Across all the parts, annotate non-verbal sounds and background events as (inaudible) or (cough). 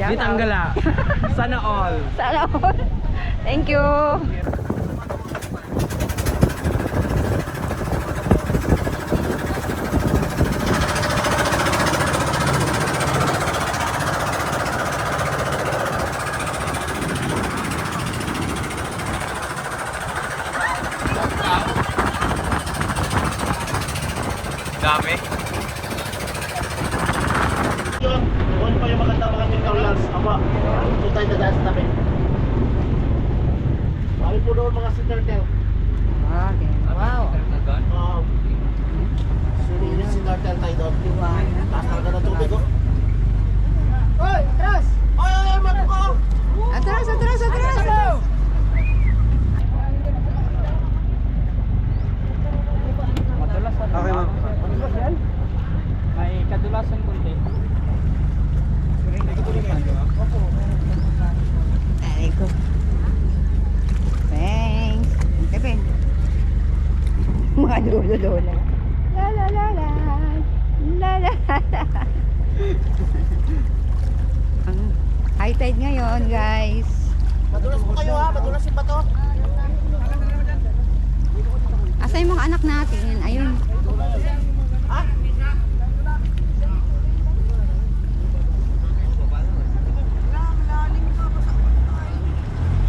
Walang gala. Sana all. Sana all. Thank you. Dami. Yun, doon pa yung maganda mga McDonald's. Aba, doon tayo dadaan sa tabi. Kami po doon mga si Turtle. Okay. Wow. Um, Sunili si Turtle tayo doon. Taas talaga ng tubig, oh. Hoy, atras! Hoy, hoy, hoy, mat ko! Atras, atras, atras. Okay, ma'am. May kadulasan kunti. Aray ko. Thanks. Kapin. Mga lolo-lola. La la la la. La la la. Ang high ngayon, guys. Madulas po kayo ha, madulas yung bato. Asa yung mga anak natin? Ayun. Ha?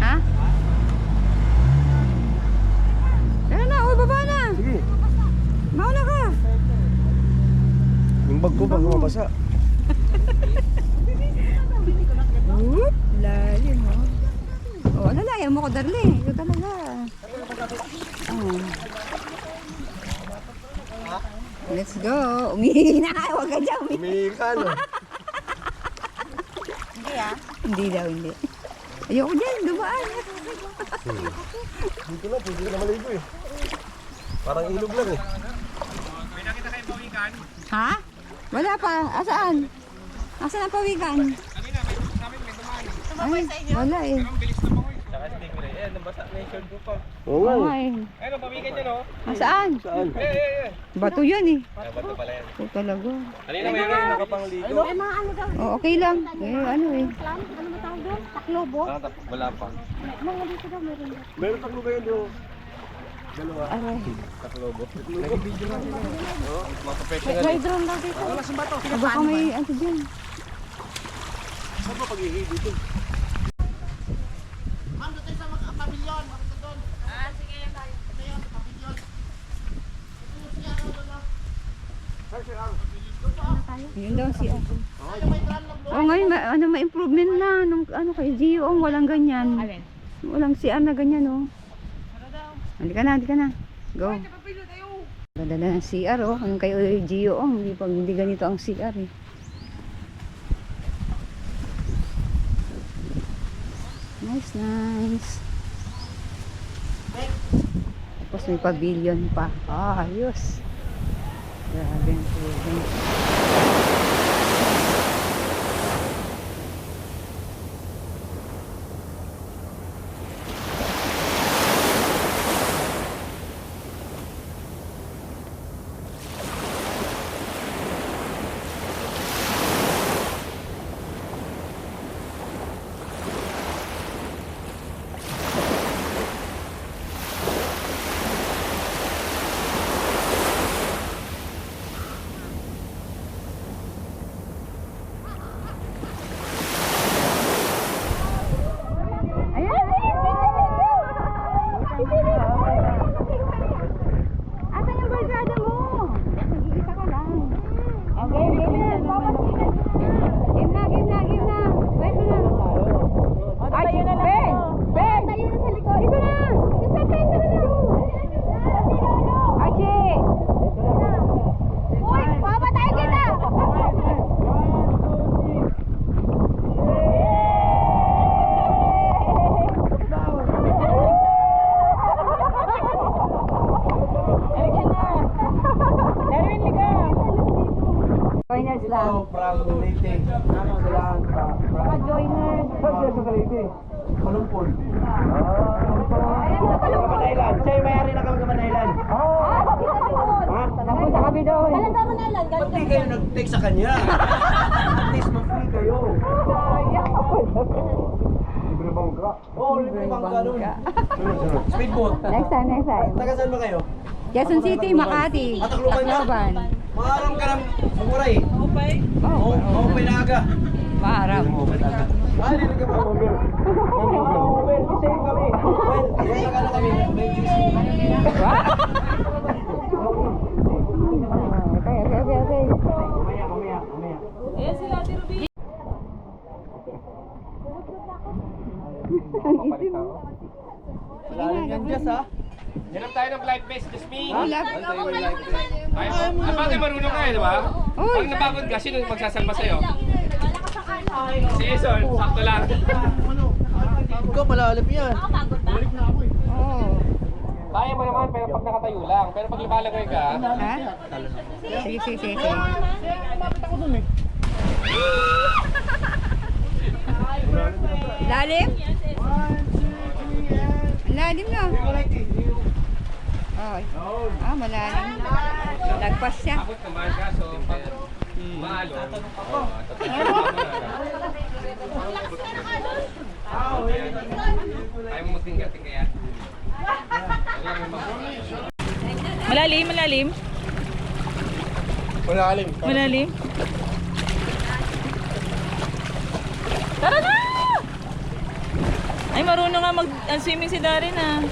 Ha? Tara na, uy, baba na. Sige. Mauna ka. Yung bag ko bag mabasa. Whoop, lalim mo. Oh, ano lang, yan mo ko, darling. Ito talaga. Oh. Let's go. Umihi na. Huwag ka dyan. umihi. May ka, no? Hindi daw, hindi. Ayoko dyan, dumaan. Dito na, pwede ka na maligo eh. Parang ilog lang eh. Ha? Wala pa. Asaan? Asaan ang pawikan? Ay, wala eh. Oo nga Oo eh. nga eh. Asaan? Saan? Bato yan eh. Oo talaga. Kanina may rin nakapangligo. Oh, okay lang. Eh, ano eh. Wala pa. Meron taklo kayo doon. Dalawa. Aray. Taklobo. Nag-video na sila. Oo, mga professional. May drone daw dito. Baka may ano dyan. Saan ba pag-ihi dito? Ma'am, doon tayo sa mga pavilion. Makita doon. Ah, sige yan tayo. Ito yun, pavilion. Ito yung siya, ano, ano. Yun daw si ako. Oh, ngayon, ma- ano, may improvement na. Nung, ano kay Gio, oh, walang ganyan. Walang CR na ganyan, oh. Hindi ka na, hindi ka na. Go. Ganda na ng CR, oh. Yung kay Gio, oh. Hindi, pa, hindi ganito ang CR, eh. Nice, nice. Tapos may pavilion pa. Ah, ayos. Grabe ang improvement. Asan yung barkada mo? Nag-iisa ka lang. Okay, game na. Game na, game na, game na. Pwede na. Ay, Ben! Ben! Tayo na sa likod. Ito na! Yung sa tent, ito na! Archie! Uy, papatay kita! Joiners lang. From Leyte. Sila ang Mga joiners. Saan sila sa Leyte? Kalumpol. Ayan na. Kamanailan. Siya yung may-ari ng Kamanailan. Ah, Ha? Napunta kami doon. Ba't di kayo nag-take sa kanya? (laughs) At least ma-free kayo. Libre bangka. Oo, libre bangka doon. (laughs) Speedboat. Next time, next time. Taga saan ba kayo? Quezon City, Makati. Ah, Tacloban ka? Tacloban. Maaram ka ng Muray. Oh, Oo, oo, pinaga. Maharap. Ah, libre ka ba? Oo, well, same kami. What? Okay, okay, okay, okay. Mamaya, mamaya, mamaya. Lalim yan, Jess, ha? Hanap tayo ng life vest, Jasmine. Oh, love. Ah, bagay marunong ka eh, di ba? Pag napagod ka, sino magsasalba sa'yo? Si Ison, sakto lang. Ikaw, malalim yan. Oh. Kaya mo naman, pero pag nakatayo lang. Pero pag lumalangoy ka, Ha? Sige, sige, sige, sige. Lalim? Ang Lalim na. Oh. Ah, malalim. Lagpas siya. takot naman ka, so pag maalo, oh, tatapos Ayaw mo magtinggating kaya? Malalim, malalim. Malalim. Malalim. Tara na! Ay, marunong nga mag-swimming si Darin ah.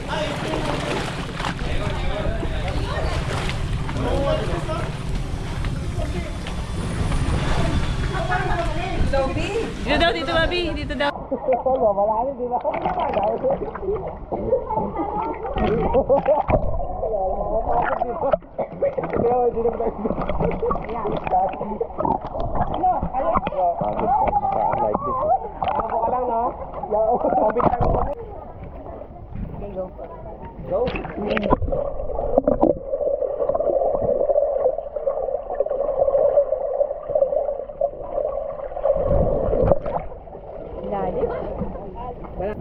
Dito daw, dito Babi, dito daw. Wala, wala rin, di ba? Kaya hindi na Ano? Ano? Bakit ka naka-alive this? Ano ka lang, no? Yo, COVID time. Okay, go. Go. Padrone,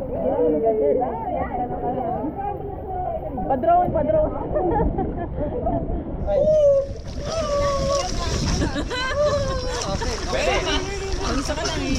padrone. Ang isa ka lang eh.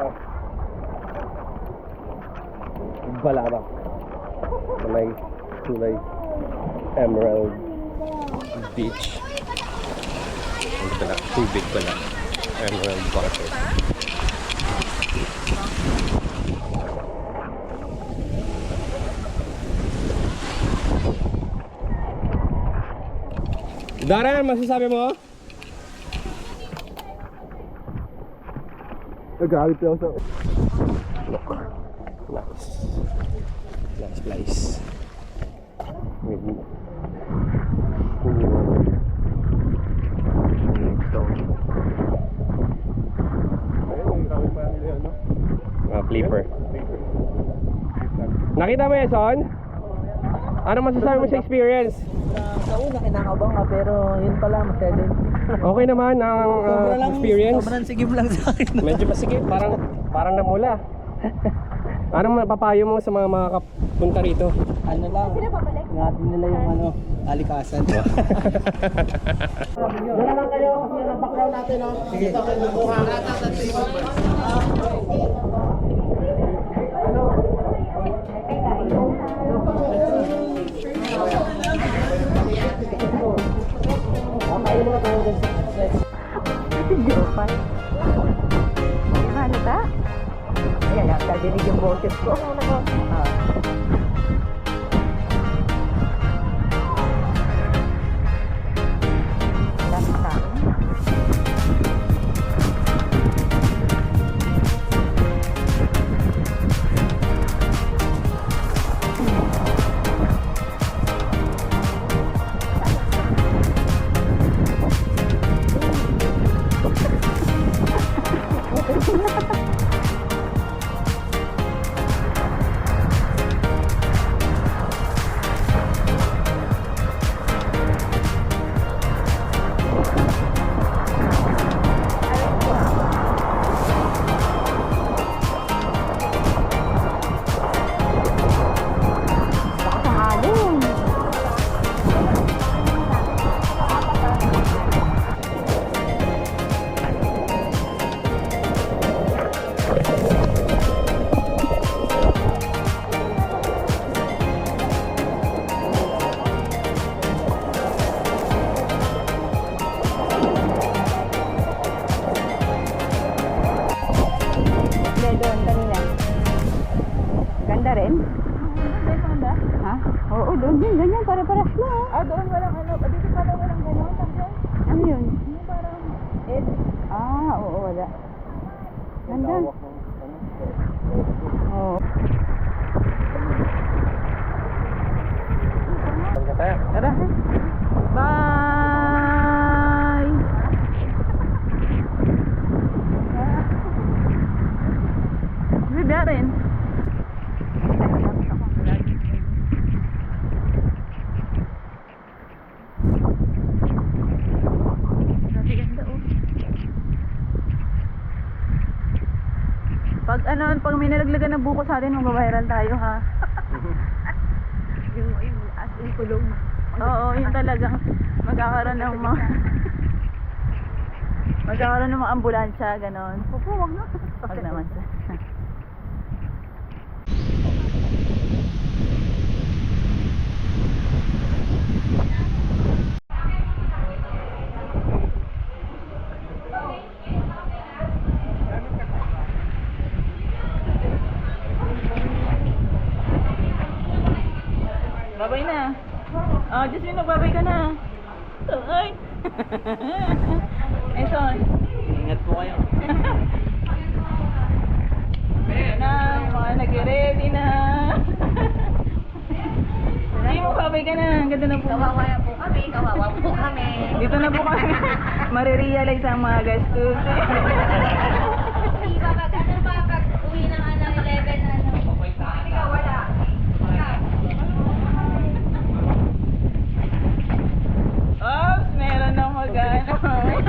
Sa Balaba na may kulay emerald beach. Ang pala tubig pala. Emerald water Darren, masasabi mo? Nagalit ako sa... Look. Nice. Nice place. With... Mga flipper. Nakita mo yan, Son? Ano masasabi mo sa experience? Sa una, kinakabahan ka, pero yun pala, masaya din. Okay naman ang uh, experience? Sobrang sigip lang sa akin. (laughs) Medyo masikip, parang parang namula. Anong mapapayo mo sa mga makakapunta rito? ano lang, ingatin nila yung ano, alikasan. Doon (laughs) lang kayo, kasi yung background natin, no? Sige. Dito kayo nakuha. Jopay. Ano ta? Ayan, nakadinig yung boses ko. Ah. Ed. Ah, oo, wala. Ganda. Oo. Tara. Bye! Bida rin. Grabe ganda oh. Pag ano, nalaglagan ng buko sa atin, mag-viral tayo ha. yung, yung as in kulong. Oo, yun talagang magkakaroon ng mga (laughs) magkakaroon ng mga ambulansya, ganon. Opo, wag na. Wag naman sir. Babay na. Oh, Jasmine, magbabay ka na. Ay. (laughs) Ay, son. Ingat po kayo. Na, mga nag-ready na. Hindi mo babay ka na. Ang ganda na po. Kawawa po kami, kawawa po kami. Dito na po kami. (laughs) Marirealize ang mga gastos. (laughs) Trời ơi.